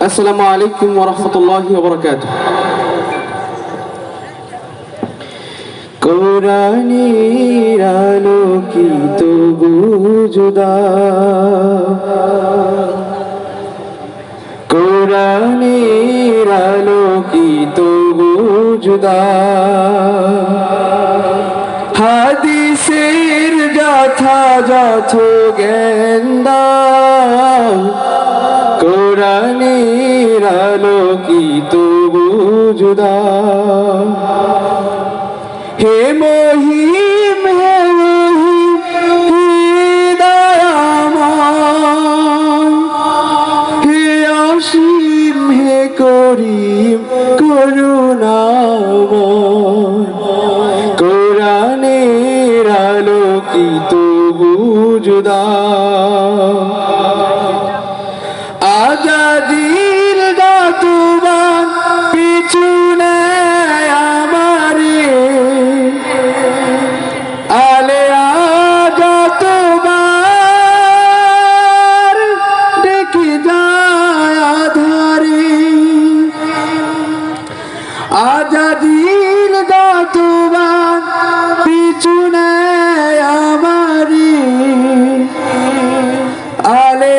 আসসালামু আলাইকুম ওরহমতুল্লাহি ওবরাকাত কোরআনের আলোকিত বুজুদা কোরআনের আলোকিত বুজুদা হাদিসের যথাযথ জ্ঞানদা কোরআনের আলোকিত বুজুদা হে মহিম হে করিম করুণাময়। কোরআনের আলোকিত বুজুদা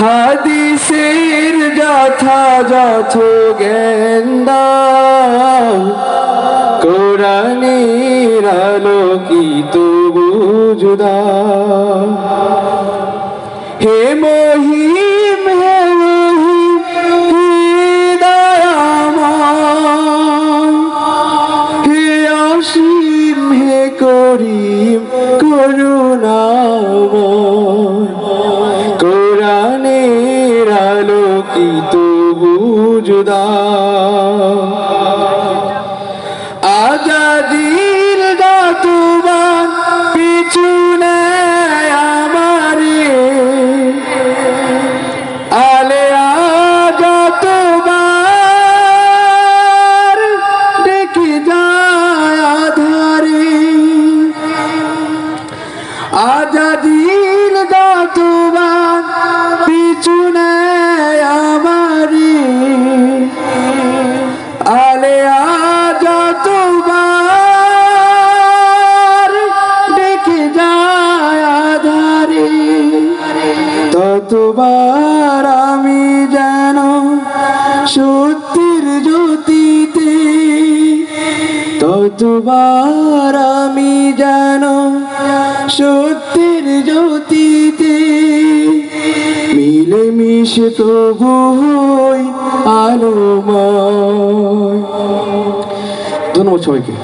হাদিসের যথাযথ জ্ঞানদা কোরআনের আলোকিত বুজুদা হে মহিম বুজুদা আজাদির গাতুবান পিছনে আমারে। আলে আজাতবার ডেকে যায় আধারে। আজাদির গাতুবান সত্যের জ্যোতিতে ততবার আমি যেন সত্যের জ্যোতিতে মিলে মিশে তবু হই আলোময়। ধন্যবাদ সবাইকে।